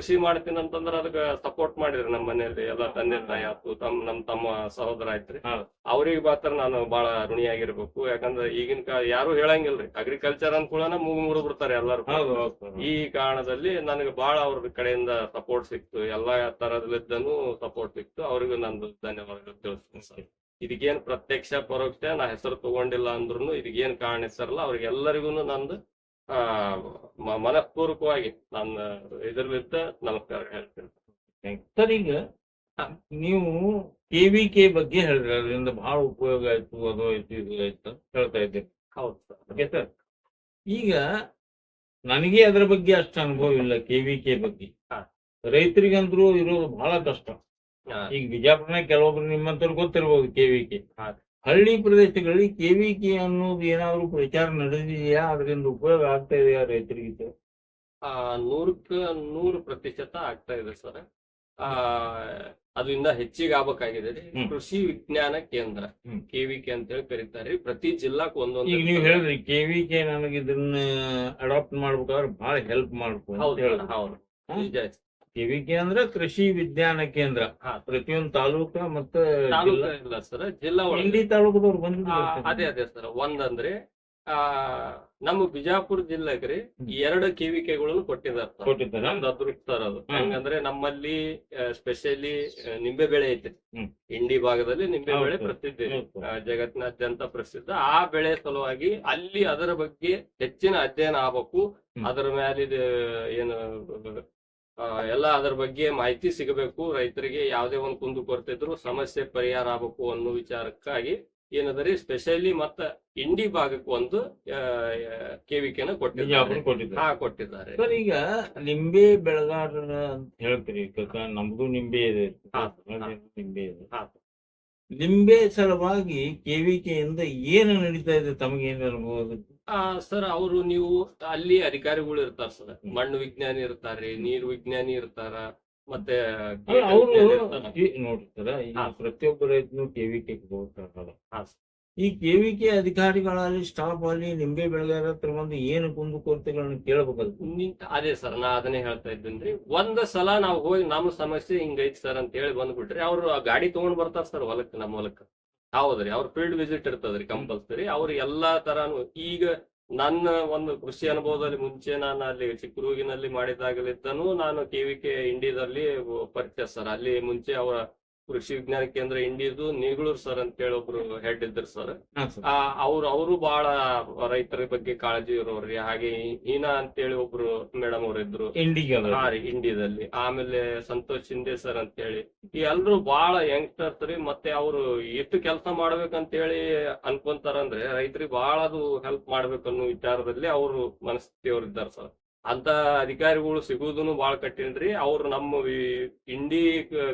ಕೃಷಿ ಮಾಡ್ತೀನಿ ಅಂತಂದ್ರ ಅದಕ್ಕ ಸಪೋರ್ಟ್ ಮಾಡಿದ್ರಿ ನಮ್ಮ ಮನೆಯಲ್ಲಿ ಎಲ್ಲ ತಂದೆ ತಾಯಿ ಆಯ್ತು ತಮ್ಮ ನಮ್ ತಮ್ಮ ಸಹೋದರ ಆಯ್ತ್ರಿ. ಅವ್ರಿಗೆ ಮಾತ್ರ ನಾನು ಬಹಳ ಋಣಿಯಾಗಿರ್ಬೇಕು. ಯಾಕಂದ್ರೆ ಈಗಿನ ಕಾಲ ಯಾರು ಹೇಳಂಗಿಲ್ರಿ. ಅಗ್ರಿಕಲ್ಚರ್ ಅನ್ಕೂಲನ ಮೂಗು ಮುರಿದು ಬಿಡ್ತಾರೆ ಎಲ್ಲಾರು. ಈ ಕಾರಣದಲ್ಲಿ ನನಗೆ ಬಹಳ ಅವ್ರ ಕಡೆಯಿಂದ ಸಪೋರ್ಟ್ ಸಿಕ್ತು. ಎಲ್ಲಾ ತರದಲ್ಲಿದ್ದನು ಸಪೋರ್ಟ್ ಸಿಕ್ತು. ಅವ್ರಿಗೂ ನಂದು ಧನ್ಯವಾದಗಳು ತಿಳಿಸ್ತೀನಿ ಸರ್. ಇದಕ್ಕೇನ್ ಪ್ರತ್ಯಕ್ಷ ಪರೋಕ್ಷ ನಾ ಹೆಸರು ತಗೊಂಡಿಲ್ಲ ಅಂದ್ರೂ ಇದಕ್ಕೇನ್ ಕಾರಣ ಹೆಸರಲ್ಲ. ಅವ್ರಿಗೆಲ್ಲರಿಗೂ ನಂದು ಮನಃಪೂರ್ವಕವಾಗಿ ನನ್ನ ಇದರಲ್ಲಿದ್ದ ನಮಸ್ಕಾರ ಹೇಳ್ತೇನೆ. ಸರ್ ಈಗ ನೀವು ಕೆ ವಿ ಕೆವಿಕೆ ಬಗ್ಗೆ ಹೇಳಿದ್ರೆ. ಅದರಿಂದ ಬಹಳ ಉಪಯೋಗ ಆಯ್ತು ಅದು ಆಯ್ತು ಇದು ಆಯ್ತು ಅಂತ ಹೇಳ್ತಾ ಇದ್ದೇನೆ. ಹೌದು ಸರ್. Okay sir. ಈಗ ನನಗೆ ಅದರ ಬಗ್ಗೆ ಅಷ್ಟು ಅನುಭವ ಇಲ್ಲ ಕೆವಿಕೆ ಬಗ್ಗೆ. ಹಾ. ರೈತರಿಗಂದ್ರೂ ಇರೋದು ಬಹಳ ಕಷ್ಟ. ಈಗ ಬಿಜಾಪುರನಾಗ ಕೆಲವೊಬ್ರು ನಿಮ್ಮಂತವ್ರು ಗೊತ್ತಿರ್ಬೋದು ವಿ ಹಾ. ಹಳ್ಳಿ ಪ್ರದೇಶಗಳಲ್ಲಿ ಕೆವಿಕೆ ಅನ್ನೋದು ಏನಾದ್ರು ಪ್ರಚಾರ ನಡೆದಿದೆಯಾ? ಅದರಿಂದ ಉಪಯೋಗ ಆಗ್ತಾ ಇದೆಯಾ ರೈತರಿಗೆ? ಸರ್? ಆ ನೂರಕ್ಕ ನೂರು ಪ್ರತಿಶತ ಆಗ್ತಾ ಇದೆ ಸರ್. ಆ ಅದರಿಂದ ಹೆಚ್ಚಿಗೆ ಆಗ್ಬೇಕಾಗಿದೆ. ರೀ ಕೃಷಿ ವಿಜ್ಞಾನ ಕೇಂದ್ರ. ಕೆವಿಕೆ ಅಂತ ಹೇಳಿ ಕರೀತಾರೆ. ಪ್ರತಿ ಜಿಲ್ಲಾಕ್ ಒಂದೊಂದು ಈಗ ನೀವು ಹೇಳಿದ್ರಿ ಕೆವಿಕೆ ನನಗೆ ಇದನ್ನ ಅಡಾಪ್ಟ್ ಮಾಡ್ಬೇಕಾದ್ರೆ ಬಹಳ ಹೆಲ್ಪ್ ಅಂತ ಹೌದು ಹೌದು. ಕೆವಿಕೆ ಅಂದ್ರೆ ಕೃಷಿ ವಿಜ್ಞಾನ ಕೇಂದ್ರ. ಪ್ರತಿಯೊಂದು ತಾಲೂಕ ಮತ್ತೆ ತಾಲೂಕು ಇಲ್ಲ ಸರ್ ಜಿಲ್ಲಾ ಇಂಡಿ ತಾಲೂಕದವ್ರು ಬಂದ ಅದೇ ಅದೇ ಸರ್ ಒಂದಂದ್ರೆ ಆ ನಮ್ಮ ಬಿಜಾಪುರ ಜಿಲ್ಲೆಗ್ರಿ ಎರಡು ಕಿವಿಕೆಗಳನ್ನು ಕೊಟ್ಟಿದ್ದಾರೆ ಕೊಟ್ಟಿದ್ದಾರೆ. ನಮ್ದು ಅದೃಷ್ಟ ಸರ್ ಅದು ಹಂಗಂದ್ರೆ ನಮ್ಮಲ್ಲಿ ಸ್ಪೆಷಲಿ ನಿಂಬೆ ಬೆಳೆ ಐತೆ. ಇಂಡಿ ಭಾಗದಲ್ಲಿ ನಿಂಬೆ ಬೆಳೆ. ಪ್ರಸಿದ್ಧ ಜಗತ್ತಿನಾದ್ಯಂತ ಪ್ರಸಿದ್ಧ. ಆ ಬೆಳೆ ಸಲುವಾಗಿ ಅಲ್ಲಿ ಅದರ ಬಗ್ಗೆ ಹೆಚ್ಚಿನ ಅಧ್ಯಯನ ಆಗ್ಬೇಕು. ಅದರ ಮೇಲೆ ಏನು ಎಲ್ಲ ಅದರ ಬಗ್ಗೆ ಮಾಹಿತಿ ಸಿಗಬೇಕು. ರೈತರಿಗೆ ಯಾವುದೇ ಒಂದು ಕುಂದು ಕೊರತೆ ಇದ್ರು ಸಮಸ್ಯೆ ಪರಿಹಾರ ಆಗಬೇಕು ಅನ್ನೋ ವಿಚಾರಕ್ಕಾಗಿ ಏನದರಿ ಸ್ಪೆಷಲಿ ಮತ್ತ ಇಂಡಿ ಭಾಗಕ್ಕೆ ಒಂದು ಕೆವಿಕೆನ ಕೊಟ್ಟಿದ್ದಾರೆ. ಹಾ ಕೊಟ್ಟಿದ್ದಾರೆ. ಸರ್ ಈಗ ನಿಂಬೆ ಬೆಳಗಾರ ಅಂತ ಹೇಳ್ತೀರಿ ನಮ್ದು ನಿಂಬೆ ಇದೆ. ನಿಂಬೆ ಇದೆ. ನಿಂಬೆ ಸಲುವಾಗಿ ಕೆವಿಕೆಯಿಂದ ಏನು ನಡೀತಾ ಇದೆ ತಮಗೇನು ಅನುಭವ ಸರ್ ಅವರು ನೀವು ಅಲ್ಲಿ ಅಧಿಕಾರಿಗಳು ಇರ್ತಾರ ಸರ್. ಮಣ್ಣು ವಿಜ್ಞಾನಿ ಇರ್ತಾರೆ ನೀರು ವಿಜ್ಞಾನಿ ಇರ್ತಾರ ಮತ್ತೆ. ನೋಡ್ರಿ ಸರ್. ಪ್ರತಿಯೊಬ್ಬ ರೈತನು ಕೆವಿಕೆ ಹೋಗ್ತಾರಲ್ಲ. ಈ ಕೆವಿಕೆ ಅಧಿಕಾರಿಗಳಲ್ಲಿ ಸ್ಟಾಫ್ ಅಲ್ಲಿ ನಿಂಬೆ ಬೆಳೆಗಾರ ಹತ್ರ ಬಂದು ಏನು ಕುಂದು ಕೊರತೆಗಳನ್ನ ಕೇಳಬೇಕು ಅದೇ ಸರ್ ನಾ ಅದನ್ನೇ ಹೇಳ್ತಾ ಇದ್ದೇನ್ರಿ. ಒಂದ್ ಸಲ ನಾವು ಹೋಗಿ ನಮ್ಮ ಸಮಸ್ಯೆ ಹಿಂಗೈತಿ ಸರ್ ಅಂತ ಹೇಳಿ ಬಂದ್ಬಿಟ್ರಿ ಅವ್ರು ಗಾಡಿ ತಗೊಂಡ್ ಬರ್ತಾರ ಸರ್ ಹೊಲಕ್ಕೆ ನಮ್ಮ ಹೊಲಕ್ಕೆ ಹೌದ್ರಿ ಅವ್ರ ಫೀಲ್ಡ್ ವಿಸಿಟ್ ಇರ್ತದ್ರಿ ಕಂಪಲ್ಸರಿ ಅವ್ರ ಎಲ್ಲಾ ತರಾನು ಈಗ ನನ್ನ ಒಂದು ಕೃಷಿ ಅನುಭವದಲ್ಲಿ ಮುಂಚೆ ನಾನು ಅಲ್ಲಿ ಚಿಕ್ಕರೂಗಿನಲ್ಲಿ ಮಾಡಿದಾಗಲಿದ್ದನು ನಾನು ಕೆವಿಕೆ ಇಂಡಿಯಾದಲ್ಲಿ ಪರಿಚಯ ಅಲ್ಲಿ ಮುಂಚೆ ಅವರ ಕೃಷಿ ವಿಜ್ಞಾನ ಕೇಂದ್ರ ಇಂಡಿಯದು ನೀಗಳೂರ್ ಸರ್ ಅಂತ ಹೇಳಿ ಒಬ್ರು ಹೆಡ್ ಇದ್ರು ಸರ್ ಅವ್ರು ಅವರು ಬಹಳ ರೈತರ ಬಗ್ಗೆ ಕಾಳಜಿ ಇರೋರಿ ಹಾಗೆ ಹೀನಾ ಅಂತೇಳಿ ಒಬ್ರು ಮೇಡಮ್ ಅವ್ರ ಇದ್ರು. ಇಂಡಿಯಾದಲ್ಲಿ ಆಮೇಲೆ ಸಂತೋಷ್ ಶಿಂದೆ ಸರ್ ಅಂತೇಳಿ ಈ ಎಲ್ರು ಬಹಳ ಯಂಗ್ಸ್ಟರ್ಸ್ ರೀ. ಮತ್ತೆ ಅವರು ಎಷ್ಟು ಕೆಲಸ ಮಾಡ್ಬೇಕಂತ ಹೇಳಿ ಅನ್ಕೊಂತಾರಂದ್ರೆ ರೈತರಿಗೆ ಬಹಳ ಅದು ಹೆಲ್ಪ್ ಮಾಡ್ಬೇಕನ್ನೋ ವಿಚಾರದಲ್ಲಿ ಅವರು ಮನಸ್ಥಿತಿಯವ್ರು ಇದ್ದಾರೆ ಸರ್ ಅಂತ ಅಧಿಕಾರಿಗಳು ಸಿಗುವುದನ್ನು ಬಹಳ ಕಠಿಣ ರೀ ಅವ್ರು ನಮ್ಮ ಇಂಡಿ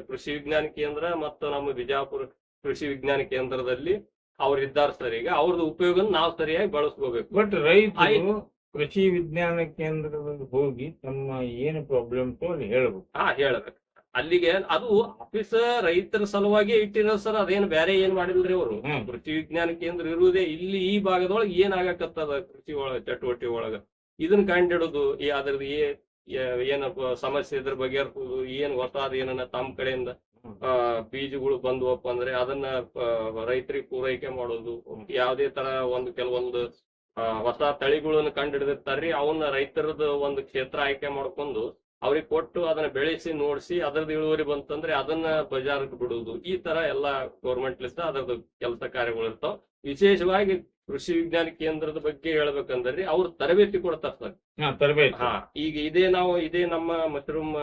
ಕೃಷಿ ವಿಜ್ಞಾನ ಕೇಂದ್ರ ಮತ್ತು ನಮ್ಮ ಬಿಜಾಪುರ ಕೃಷಿ ವಿಜ್ಞಾನ ಕೇಂದ್ರದಲ್ಲಿ ಅವ್ರು ಇದ್ದಾರೆ ಸರ್. ಈಗ ಅವ್ರದ್ದು ಉಪಯೋಗ ನಾವು ಸರಿಯಾಗಿ ಬಳಸ್ಕೋಬೇಕು. ಬಟ್ ರೈತರು ಕೃಷಿ ವಿಜ್ಞಾನ ಕೇಂದ್ರದಲ್ಲಿ ಹೋಗಿ ತಮ್ಮ ಏನು ಪ್ರಾಬ್ಲಮ್ ಅಲ್ಲಿ ಹೇಳ್ಬೇಕು. ಹಾ ಹೇಳ್ಬೇಕು. ಅಲ್ಲಿಗೆ ಅದು ಆಫೀಸ್ ರೈತರ ಸಲುವಾಗಿ ಇಟ್ಟಿರೋ ಸರ್. ಅದೇನು ಬೇರೆ ಏನ್ ಮಾಡಿಲ್ರಿ ಅವರು? ಕೃಷಿ ವಿಜ್ಞಾನ ಕೇಂದ್ರ ಇರುವುದೇ ಇಲ್ಲಿ ಈ ಭಾಗದೊಳಗೆ ಏನ್ ಆಗಾಕತ್ತದ ಕೃಷಿ ಒಳಗ ಚಟುವಟಿಕೆ ಒಳಗ? ಇದನ್ನ ಕಂಡಿಡೋದು ಈ ಅದ್ರದ್ದು ಏ ಏ- ಏನಪ್ಪ ಸಮಸ್ಯೆ ಇದ್ರ ಬಗ್ಗೆ ಏನ್ ಹೊಸಾದ ಏನನ್ನ ತಮ್ಮ ಕಡೆಯಿಂದ ಆ, ಬೀಜಗಳು ಬಂದ್ವಪ್ಪ ಅಂದ್ರೆ ಅದನ್ನ ರೈತರಿಗೆ ಪೂರೈಕೆ ಮಾಡೋದು ಯಾವ್ದೇ ತರ ಒಂದು ಕೆಲವೊಂದು ಹೊಸ ತಳಿಗಳನ್ನು ಕಂಡಿಡಿದಿರ್ತಾರ್ರಿ ಅವನ್ನ ರೈತರದ ಒಂದು ಕ್ಷೇತ್ರ ಆಯ್ಕೆ ಮಾಡ್ಕೊಂಡು ಅವ್ರಿಗೆ ಕೊಟ್ಟು ಅದನ್ನ ಬೆಳೆಸಿ ನೋಡಿಸಿ ಅದರದ್ದು ಇಳುವರಿ ಬಂತಂದ್ರೆ ಅದನ್ನ ಬಜಾರ್ಗೆ ಬಿಡುವುದು ಈ ತರ ಎಲ್ಲಾ ಗೌರ್ಮೆಂಟ್ ಲಿಸ್ಟ್ ಅದರದ್ದು ಕೆಲಸ ಕಾರ್ಯಗಳು ಇರ್ತಾವ. ವಿಶೇಷವಾಗಿ ಕೃಷಿ ವಿಜ್ಞಾನ ಕೇಂದ್ರದ ಬಗ್ಗೆ ಹೇಳ್ಬೇಕಂದ್ರೆ ಅವ್ರು ತರಬೇತಿ ಕೊಡ್ತಾರ ಸರ್. ಹಾ ತರಬೇತಿ. ಹಾ ಈಗ ಇದೇ ನಾವು ಇದೇ ನಮ್ಮ ಮಶ್ರೂಮ್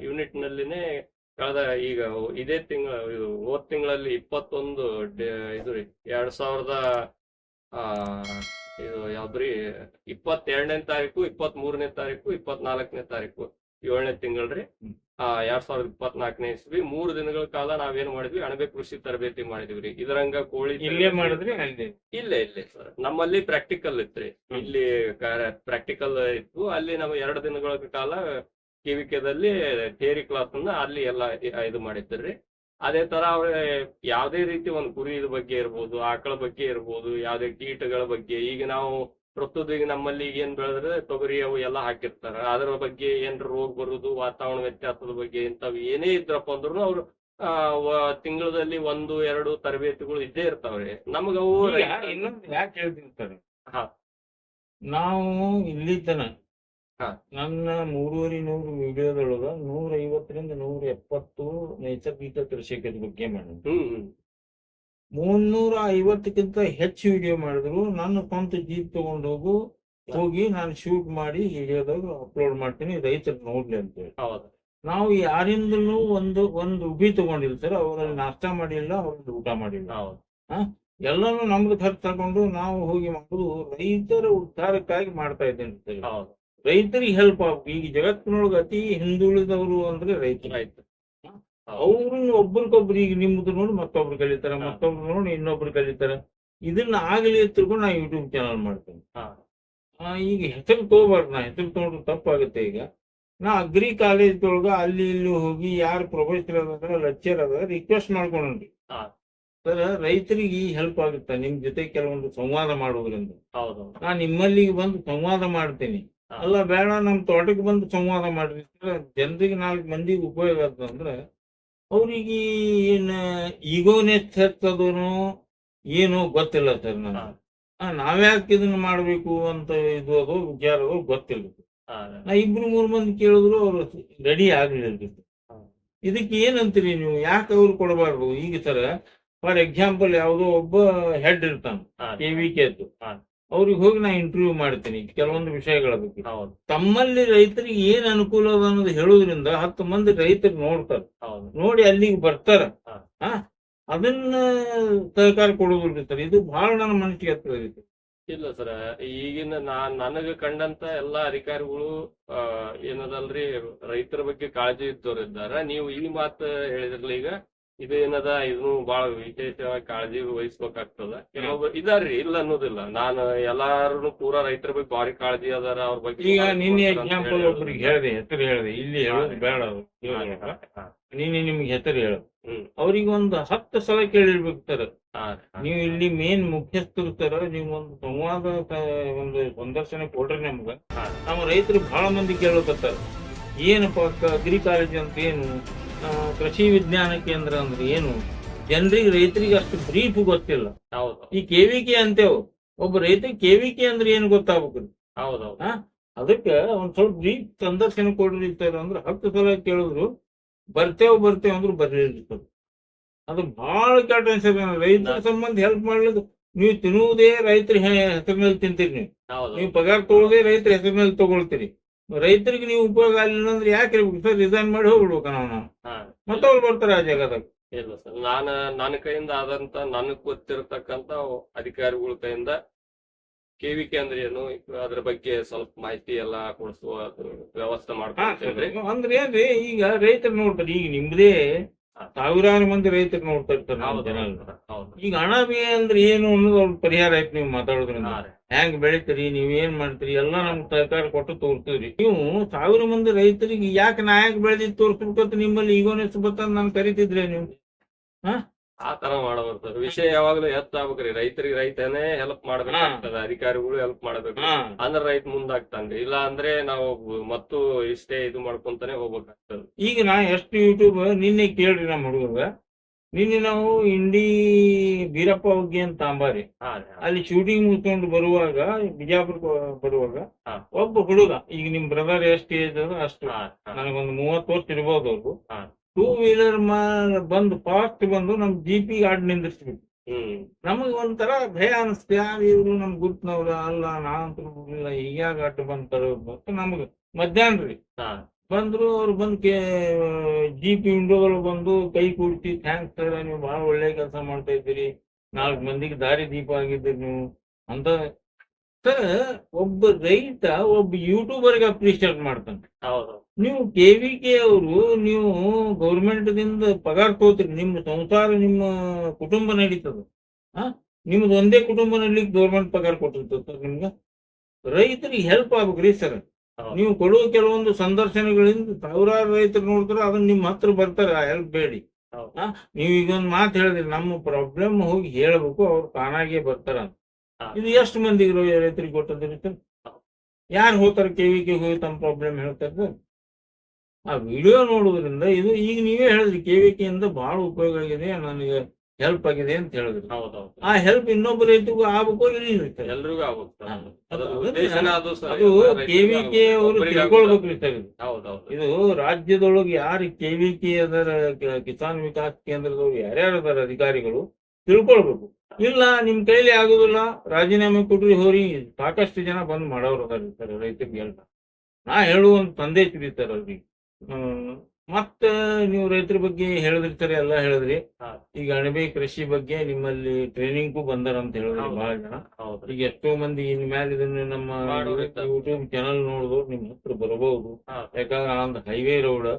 ಯೂನಿಟ್ ನಲ್ಲಿನೇ ಕಳೆದ ಈಗ ಇದೇ ತಿಂಗಳ ಹೋದ್ ತಿಂಗಳಲ್ಲಿ ಇಪ್ಪತ್ತೊಂದು ಇದು ರೀ ಎರಡ್ ಸಾವಿರದ ಆ ಇದು ಯಾವ್ದ್ರಿ ಇಪ್ಪತ್ತೆರಡನೇ ತಾರೀಕು ಇಪ್ಪತ್ತ್ ಮೂರನೇ ತಾರೀಕು ಇಪ್ಪತ್ನಾಲ್ಕನೇ ತಾರೀಕು. ಏಳನೇ ತಿಂಗಳ್ರಿ. ರೀ ಆ ಎರಡ್ ಸಾವಿರದ ಇಪ್ಪತ್ನಾಲ್ಕನೇ ಇಸ್ವಿ ಮೂರು ದಿನಗಳ ಕಾಲ ನಾವೇನ್ ಮಾಡಿದ್ವಿ ಅಣಬೆ ಕೃಷಿ ತರಬೇತಿ ಮಾಡಿದ್ವಿ. ಇದರಂಗ ಕೋಳಿ ಇಲ್ಲೇ ಮಾಡಿದ್ರಿ ಇಲ್ಲೇ ಇಲ್ಲೇ ಸರ್. ನಮ್ಮಲ್ಲಿ ಪ್ರಾಕ್ಟಿಕಲ್ ಇತ್ರಿ. ಇಲ್ಲಿ ಪ್ರಾಕ್ಟಿಕಲ್ ಇತ್ತು. ಅಲ್ಲಿ ನಾವು ಎರಡು ದಿನಗಳ ಕಾಲ ಕಿವಿಕೆದಲ್ಲಿ ಥಿಯರಿ ಕ್ಲಾಸ್ ಅನ್ನ ಅಲ್ಲಿ ಎಲ್ಲ ಇದು ಮಾಡಿದ್ರಿ. ಅದೇ ತರ ಅವ್ರ ಯಾವ್ದೇ ರೀತಿ ಒಂದು ಕುರಿದ ಬಗ್ಗೆ ಇರ್ಬೋದು ಆಕಳ ಬಗ್ಗೆ ಇರ್ಬೋದು ಯಾವ್ದೇ ಕೀಟಗಳ ಬಗ್ಗೆ. ಈಗ ನಾವು ಪ್ರಸ್ತುತ ಈಗ ನಮ್ಮಲ್ಲಿ ಏನ್ ಬೆಳೆದ್ರೆ ತೊಗರಿ ಅವು ಎಲ್ಲ ಹಾಕಿರ್ತಾರ. ಅದರ ಬಗ್ಗೆ ಏನ್ ರೋಗ ಬರುದು ವಾತಾವರಣ ವ್ಯತ್ಯಾಸದ ಬಗ್ಗೆ ಇಂತಾವ್ ಏನೇ ಇದ್ರಪ್ಪ ಅಂದ್ರೂ ಅವ್ರು ಆ ತಿಂಗಳದಲ್ಲಿ ಒಂದು ಎರಡು ತರಬೇತಿಗಳು ಇದ್ದೇ ಇರ್ತಾವ್ರಿ. ನಮಗ ಅವು ಯಾಕ್ ರೈತ- ಇನ್ನೊಂದು ಯಾಕೆ ಹೇಳ್ತೀನಿ ಸರ್? ಹಾ. ನಾವು ಇಲ್ಲಿ ತನ ಹಾ. ನನ್ನ ಮೂರುವರೆ ನೂರು ವಿಡಿಯೋದೊಳಗ ನೂರ ಐವತ್ತರಿಂದ ನೂರ ಎಪ್ಪತ್ತು ನೈಸರ್ಗಿಕ ಕೃಷಿಕರ ಬಗ್ಗೆ ಹ್ಮ್. ಮುನ್ನೂರ ಐವತ್ತಕ್ಕಿಂತ ಹೆಚ್ಚು ವಿಡಿಯೋ ಮಾಡಿದ್ರು. ನನ್ನ ಸ್ವಂತ ಜೀಪ್ ತಗೊಂಡು ಹೋಗು ಹೋಗಿ ನಾನು ಶೂಟ್ ಮಾಡಿ ವಿಡಿಯೋದಾಗ ಅಪ್ಲೋಡ್ ಮಾಡ್ತೀನಿ. ರೈತರು ನೋಡ್ಲಿ ಅಂತ ಹೇಳಿ ನಾವು ಯಾರಿಂದಲೂ ಒಂದು ಒಂದು ಉಬಿ ತಗೊಂಡಿಲ್ಲ ಸರ್ ಅವರಲ್ಲಿ ನಾಷ್ಟ ಮಾಡಿಲ್ಲ ಅವ್ರದ್ದು ಊಟ ಮಾಡಿಲ್ಲ. ಎಲ್ಲಾನು ನಮ್ದು ಖರ್ಚು ತಗೊಂಡು ನಾವು ಹೋಗಿ ಮಾಡುದು ರೈತರ ಉದ್ಧಾರಕ್ಕಾಗಿ ಮಾಡ್ತಾ ಇದ್ದೇನೆ ರೈತರಿಗೆ ಹೆಲ್ಪ್ ಆಗ್ಬೇಕು ಈಗ ಜಗತ್ತಿನೊಳಗೆ ಅತಿ ಹಿಂದುಳಿದವರು ಅಂದ್ರೆ ರೈತರು. ರೈತ ಅವ್ರನ್ನ ಒಬ್ರಿಗೊಬ್ರು ಈಗ ನಿಮ್ದು ನೋಡಿ ಮತ್ತೊಬ್ರು ಕಲಿತಾರ. ಮತ್ತೊಬ್ರು ನೋಡಿ ಇನ್ನೊಬ್ರು ಕಲಿತಾರ. ಇದನ್ನ ಆಗ್ಲಿ ತಿಳ್ಕೊಂಡು ನಾ ಯೂಟ್ಯೂಬ್ ಚಾನಲ್ ಮಾಡ್ತೇನೆ. ಈಗ ಹೆಸರು ತಗೋಬಾರ್ದು ನಾ ಹೆಸರು ತಗೊಂಡ್ರೆ ತಪ್ಪಾಗುತ್ತೆ ಈಗ. ನಾ ಅಗ್ರಿ ಕಾಲೇಜ್ ಒಳಗ ಅಲ್ಲಿ ಇಲ್ಲಿ ಹೋಗಿ ಯಾರು ಪ್ರೊಫೆಸರ್ ಅದಾರ ಲೆಕ್ಚರ್ ಅದ ರಿಕ್ವೆಸ್ಟ್ ಮಾಡ್ಕೊಂಡ್ರಿ. ಸರ್ ರೈತರಿಗೆ ಹೆಲ್ಪ್ ಆಗುತ್ತೆ ನಿಮ್ ಜೊತೆ ಕೆಲವೊಂದು ಸಂವಾದ ಮಾಡೋದ್ರಿಂದ ನಾ ನಿಮ್ಮಲ್ಲಿಗೆ ಬಂದು ಸಂವಾದ ಮಾಡ್ತೀನಿ. ಅಲ್ಲ ಬೇಡ ನಮ್ ತೋಟಕ್ಕೆ ಬಂದು ಸಂವಾದ ಮಾಡ್ರಿ. ಜನರಿಗೆ ನಾಲ್ಕು ಮಂದಿಗೆ ಉಪಯೋಗ ಆಗ್ತದಂದ್ರೆ ಅವ್ರಿಗೆ ಏನ ಈಗೋನೆಸ್ ಹೆಚ್ಚದನು ಏನೋ ಗೊತ್ತಿಲ್ಲ ಸರ್. ನನಗೆ ನಾವ್ಯಾಕೆ ಇದನ್ನ ಮಾಡ್ಬೇಕು ಅಂತ ಇದು ಅದು ವಿಚಾರ ಗೊತ್ತಿಲ್ಲ. ನಾ ಇಬ್ರು ಮೂರು ಮಂದಿ ಕೇಳಿದ್ರು ಅವ್ರು ರೆಡಿ ಆಗ್ಲಿಲ್ಲ. ಇದಕ್ಕೆ ಏನಂತೀರಿ ನೀವು ಯಾಕೆ ಅವ್ರು ಕೊಡಬಾರ್ದು ಈಗ ಸರ ಫಾರ್ ಎಕ್ಸಾಂಪಲ್ ಯಾವುದೋ ಒಬ್ಬ ಹೆಡ್ ಇರ್ತಾನೆ. K V K. ಅವ್ರಿಗೆ ಹೋಗಿ ನಾ ಇಂಟರ್ವ್ಯೂ ಮಾಡ್ತೀನಿ. ಕೆಲವೊಂದು ವಿಷಯಗಳ ಬಗ್ಗೆ. ಹೌದು. ತಮ್ಮಲ್ಲಿ ರೈತರಿಗೆ ಏನ್ ಅನುಕೂಲ ಅದ ಅನ್ನೋದು ಹೇಳೋದ್ರಿಂದ ಹತ್ತು ಮಂದಿ ರೈತರು ನೋಡ್ತಾರ. ಹೌದು. ನೋಡಿ ಅಲ್ಲಿಗೆ ಬರ್ತಾರ. ಹಾ. ಅದನ್ನ ಸಹಕಾರ ಕೊಡೋದಿಲ್ಲ ಸರ್ ಇದು ಬಹಳ ನನ್ನ ಮನಸ್ಸಿಗೆ ಹತ್ತಿರ ಐತಿ ಇಲ್ಲ ಸರ್ ಈಗಿನ ನಾ ನನಗ ಕಂಡಂತ ಎಲ್ಲಾ ಅಧಿಕಾರಿಗಳು ಏನದಲ್ರಿ ರೈತರ ಬಗ್ಗೆ ಕಾಳಜಿ ಇದ್ದವ್ರು ಇದ್ದಾರ ನೀವು ಈ ಮಾತು ಹೇಳಿದ್ರಲ್ಲ ಈಗ ಇದು ಏನದ? ಇದನ್ನು ಬಹಳ ವಿಶೇಷವಾಗಿ ಕಾಳಜಿ ವಹಿಸ್ಬೇಕಾಗ್ತದ. ಕೆಲವೊಬ್ರು ಇದಾರ್ರಿ ಇಲ್ಲ ಅನ್ನೋದಿಲ್ಲ. ನಾನು ಎಲ್ಲಾರು ಪೂರಾ ರೈತರ ಬಗ್ಗೆ ಭಾರಿ ಕಾಳಜಿ ಅದಾರ ಅವ್ರ ಬಗ್ಗೆ ಈಗ ನಿನ್ನೆ ಎಕ್ಸಾಂಪಲ್ ಒಬ್ರಿಗೆ ಹೇಳಿದೆ ಹೆಸರು ಹೇಳಿದೆ. ಇಲ್ಲಿ ಹೇಳೋದು ಬೇಡ ನಿನ್ನೆ ನಿಮ್ಗೆ ಹೆಸರು ಹೇಳು. ಅವ್ರಿಗೆ ಒಂದು ಹತ್ತು ಸಲ ಕೇಳಿರ್ಬೇಕು ಸರ್. ನೀವು ಇಲ್ಲಿ ಮೇನ್ ಮುಖ್ಯಸ್ಥರು ಸರ್ ನೀವು ಒಂದು ಸಂವಾದ ಒಂದು ಸಂದರ್ಶನ ಕೊಡ್ರಿ ನಮ್ಗ. ನಮ್ಮ ರೈತರು ಬಹಳ ಮಂದಿ ಕೇಳಕತ್ತಾರ ಏನಪ್ಪ ಅಗ್ರಿ ಕಾಲೇಜ್ ಅಂತ ಏನು? ಕೃಷಿ ವಿಜ್ಞಾನ ಕೇಂದ್ರ ಅಂದ್ರೆ ಏನು? ಜನರಿಗೆ ರೈತರಿಗೆ ಅಷ್ಟು ಬ್ರೀಫ್ ಗೊತ್ತಿಲ್ಲ. ಹೌದು. ಈ ಕೆವಿಕೆ ಅಂತೇವು. ಒಬ್ಬ ರೈತ ಕೆವಿಕೆ ಅಂದ್ರೆ ಏನು ಗೊತ್ತಾಗ್ಬೇಕು? ಹೌದು ಅದಕ್ಕೆ ಒಂದ್ ಸ್ವಲ್ಪ ಬ್ರೀಫ್ ಸಂದರ್ಶನ ಕೊಡ್ರಿ ಸರ್ ಅಂದ್ರೆ ಹತ್ತು ಸಲ ಕೇಳಿದ್ರು ಬರ್ತೇವ್ ಬರ್ತೇವ್ ಅಂದ್ರು ಬರ್ಲಿಲ್ಲ ಸರ್ ಅದು ಬಹಳ ಕೆಟ್ಟ. ರೈತರ ಸಂಬಂಧ ಹೆಲ್ಪ್ ಮಾಡ್ಲಿಕ್ಕೆ ನೀವು ತಿನ್ನುವುದೇ ರೈತರ ಹೆಸರಿನಲ್ಲಿ ತಿಂತೀರಿ ನೀವು. ನೀವು ಪಗಾರ ತಗೊಳ್ಳೋದೇ ರೈತರ ಹೆಸರಿನಲ್ಲಿ ತಗೊಳ್ತೀರಿ. ರೈತರಿಗೆ ನೀವು ಉಪಯೋಗ ಆಗಲಿಲ್ಲ ಅಂದ್ರೆ ಯಾಕೆ ಇರ್ಬೇಕು ಸರ್ ರಿಸೈನ್ ಮಾಡಿ ಹೋಗ್ಬಿಡ್ಬೇಕ ನಾವು ನಾವು. ಹಾ. ಮತ್ತವ್ರು ಬರ್ತಾರೆ ಆ ಜಾಗದಾಗ. ಇಲ್ಲ ಸರ್ ನಾನು ನನ್ನ ಕೈಯಿಂದ ಆದಂತ ನನಗ್ ಗೊತ್ತಿರತಕ್ಕಂತ ಅಧಿಕಾರಿಗಳ ಕೈಯಿಂದ ಕೆವಿಕೆ ಅಂದ್ರೆ ಏನು ಅದ್ರ ಬಗ್ಗೆ ಸ್ವಲ್ಪ ಮಾಹಿತಿ ಎಲ್ಲ ಕೊಡಿಸುವ ವ್ಯವಸ್ಥೆ ಮಾಡ್ತಾರೆ ಅಂದ್ರೆ ಏನ್ರಿ ಈಗ ರೈತರು ನೋಡ್ತಾರೆ ಈಗ ನಿಮ್ದೇ ಸಾವಿರಾರು ಮಂದಿ ರೈತರು ನೋಡ್ತಾ ಇರ್ತಾರೆ ಈಗ ಹಣ ಬೇ ಅಂದ್ರೆ ಏನು ಅನ್ನೋದು ಅವ್ರ ಪರಿಹಾರ ಆಯ್ತು ನೀವು ಮಾತಾಡೋದ್ರಿಂದ. ಹಾ ರೀ. ಹೆಂಗ್ ಬೆಳಿತೀರಿ? ನೀವ್ ಏನ್ ಮಾಡ್ತೀರಿ? ಎಲ್ಲ ನಮ್ಗೆ ಸಹಕಾರ ಕೊಟ್ಟು ತೋರ್ತೀವ್ರಿ. ನೀವು ಸಾವಿರ ಮಂದಿ ರೈತರಿಗೆ ಯಾಕೆ ನಾ ಯಾಕೆ ಬೆಳೆದಿದ್ದು ತೋರ್ಸ್ಬೇಕಂತ ನಿಮ್ಮಲ್ಲಿ? ಈಗೋನೆಸ್ ಬರ್ತಂದ್ ನಾನು ಕರಿತಿದ್ರೆ ನೀವು. ಆ ತರ ಮಾಡಬಾರ್ದು ವಿಷಯ ಯಾವಾಗ್ಲೂ ಎತ್ತಾಗ್ಬೇಕ್ರಿ ರೈತರಿಗೆ ರೈತನೇ ಹೆಲ್ಪ್ ಮಾಡ್ಬೇಕಾಗ್ತದ ಅಧಿಕಾರಿಗಳು ಹೆಲ್ಪ್ ಮಾಡ್ಬೇಕು. ಅಂದ್ರ ರೈತ ಮುಂದಾಗ್ತಾನ್ರಿ. ಇಲ್ಲ ಅಂದ್ರೆ ನಾವು ಮತ್ತು ಇಷ್ಟೇ ಇದು ಮಾಡ್ಕೊಂತಾನೆ ಹೋಗ್ಬೇಕಾಗ್ತದ. ಈಗ ನಾ ಎಷ್ಟು ಯೂಟ್ಯೂಬ್ ನಿನ್ನೆ ಕೇಳ್ರಿ ನಮ್ಮ ಹುಡುಗಗ ನಿನ್ನೆ ನಾವು ಇಂಡಿ ಬೀರಪ್ಪ ಹೋಗಿ ಅಂತ ತಾಂಬಾರಿ ಹಾ ರೀ, ಹಾ. ಅಲ್ಲಿ ಶೂಟಿಂಗ್ ಮುಗಿಸ್ಕೊಂಡು ಬರುವಾಗ ಬಿಜಾಪುರ ಬರುವಾಗ ಒಬ್ಬ ಹುಡುಗ ಈಗ ನಿಮ್ ಬ್ರದರ್ ಎಷ್ಟು ಏಜ್ ಅದ ಅಷ್ಟು. ನನಗೊಂದು ಮೂವತ್ತು ವರ್ಷ ಇರ್ಬೋದು ಅವ್ರು ಟೂ ವೀಲರ್ ಬಂದು ಫಾಸ್ಟ್ ಬಂದು ನಮ್ ಜಿಪಿ ಗಾಡಿ ನಿಂದಿರ್ಸ್ಬಿಟ್ಟು ನಮಗ್ ಒಂಥರ ಭಯ ಅನಿಸ್ತು ಯಾರು ಇವ್ರು ನಮ್ ಗುರುತ್ನವ್ರ? ಅಲ್ಲ ನಾನಂತೂ ಇಲ್ಲ ಹೀಗ್ಯಾಗ ಅಡ್ಡ ಬಂದ್ ಅಂತ ನಮಗ್. ಮಧ್ಯಾಹ್ನ ರೀ. ಬಂದ್ರು ಅವ್ರು ಬಂದ್ ಜಿ ಪಿ ವಿಂಡೋಗಳು ಬಂದು ಕೈ ಕೊಡ್ತಿ ಥ್ಯಾಂಕ್ಸ್ ಸರ್ ನೀವು ಬಹಳ ಒಳ್ಳೆ ಕೆಲಸ ಮಾಡ್ತಾ ಇದ್ದೀರಿ. ನಾಲ್ಕು ಮಂದಿಗೆ ದಾರಿ ದೀಪ ಆಗಿದ್ದೀರಿ ನೀವು. ಅಂತ ಸರ್ ಒಬ್ಬ ರೈತ ಒಬ್ಬ ಯೂಟ್ಯೂಬರ್ಗೆ ಅಪ್ರಿಶಿಯೇಟ್ ಮಾಡ್ತಾನೆ. ಹೌದು. ನೀವು ಕೆ ವಿ ಕೆ ಅವರು ನೀವು ಗೌರ್ಮೆಂಟ್ ದಿಂದ ಪಗಾರ ತಗೋತೀರಿ. ನಿಮ್ಮ ಸಂಸಾರ ನಿಮ್ಮ ಕುಟುಂಬ ನಡೀತದ. ನಿಮ್ದು ಒಂದೇ ಕುಟುಂಬ ನಡೀಲಿಕ್ಕೆ ಗೌರ್ಮೆಂಟ್ ಪಗಾರ ಕೊಟ್ಟಿರ್ತದ ಸರ್ ನಿಮ್ಗೆ. ರೈತರಿಗೆ ಹೆಲ್ಪ್ ಆಗ್ಬೇಕ್ರಿ ಸರ್. ನೀವು ಕೊಡುವ ಕೆಲವೊಂದು ಸಂದರ್ಶನಗಳಿಂದ ಸಾವಿರಾರು ರೈತರು ನೋಡ್ತಾರೆ ಅದನ್ನ ನಿಮ್ಮ ಹತ್ರ ಬರ್ತಾರೆ ಹೆಲ್ಪ್ ಬೇಡಿ. ನೀವು ಈಗ ಒಂದು ಮಾತು ಹೇಳಿದ್ರಿ ನಮ್ಮ ಪ್ರಾಬ್ಲಮ್ ಹೋಗಿ ಹೇಳ್ಬೇಕು ಅವ್ರು ತಾನಾಗೆ ಬರ್ತಾರ. ಇದು ಎಷ್ಟು ಮಂದಿ ರೈ- ರೈತರಿಗೆ ಕೊಟ್ಟದಿರುತ್ತೆ ಯಾರು ಹೋಗ್ತಾರೆ ಕೆವಿಗೆ ಹೋಗಿ ತಮ್ಮ ಪ್ರಾಬ್ಲಮ್ ಹೇಳ್ತಾರೆ ಆ ವಿಡಿಯೋ ನೋಡೋದ್ರಿಂದ ಇದು ಈಗ ನೀವೇ ಹೇಳಿದ್ರಿ ಕೆವಿಕೆಯಿಂದ ಬಹಳ ಉಪಯೋಗ ಆಗಿದೆ ನನಗೆ ಹೆಲ್ಪ್ ಆಗಿದೆ ಅಂತ ಹೇಳಿದ್ರು. ಆ ಹೆಲ್ಪ್ ಇನ್ನೊಬ್ಬ ರೈತರಿಗೂ ಆಗ್ಬೇಕು ಇಲ್ಲಿ ಎಲ್ರಿಗೂ ಅದು-. ಅವರು ತಿಳ್ಕೊಳ್ಬೇಕು ಇದು. ರಾಜ್ಯದೊಳಗೆ ಯಾರು ಕೆವಿಕೆ ಅದರ ಕಿಸಾನ್ ವಿಕಾಸ್ ಕೇಂದ್ರದವ್ರು ಯಾರ್ಯಾರು ಅದರ ಅಧಿಕಾರಿಗಳು ತಿಳ್ಕೊಳ್ಬೇಕು. ಇಲ್ಲ ನಿಮ್ ಕೈಲಿ ಆಗುದಿಲ್ಲ ರಾಜೀನಾಮೆ ಕೊಟ್ರಿ ಹೋರಿ ಸಾಕಷ್ಟು ಜನ ಬಂದ್ ಮಾಡೋರು ಅದಾರ ರೈತರಿಗೆ ಹೇಳ್ತಾ ನಾ ಹೇಳುವಂತ ಸಂದೇಶ ಇದೆ ಸರ್ ಅವ್ರಿಗೆ. ಮತ್ತ ನೀವು ರೈತರ ಬಗ್ಗೆ ಹೇಳದಿರ್ತಾರೆ ಸರ್ ಎಲ್ಲ ಹೇಳಿದ್ರಿ. ಈಗ ಅಣಬೆ ಕೃಷಿ ಬಗ್ಗೆ ನಿಮ್ಮಲ್ಲಿ ಟ್ರೈನಿಂಗ್ ಬಂದಾರ ಅಂತ ಹೇಳಿದ್ರಿ. ಬಹಳ ಜನ. ಈಗ ಎಷ್ಟೋ ಮಂದಿ ಇನ್ ಮ್ಯಾಲ ಇದನ್ನ ನಮ್ಮ. ಯೂಟ್ಯೂಬ್ ಚಾನಲ್ ನೋಡಿದ್ರು ನಿಮ್ ಹತ್ರ ಬರಬಹುದು. ಯಾಕಂದ್ರೆ ಒಂದು ಹೈವೇ ರೋಡ್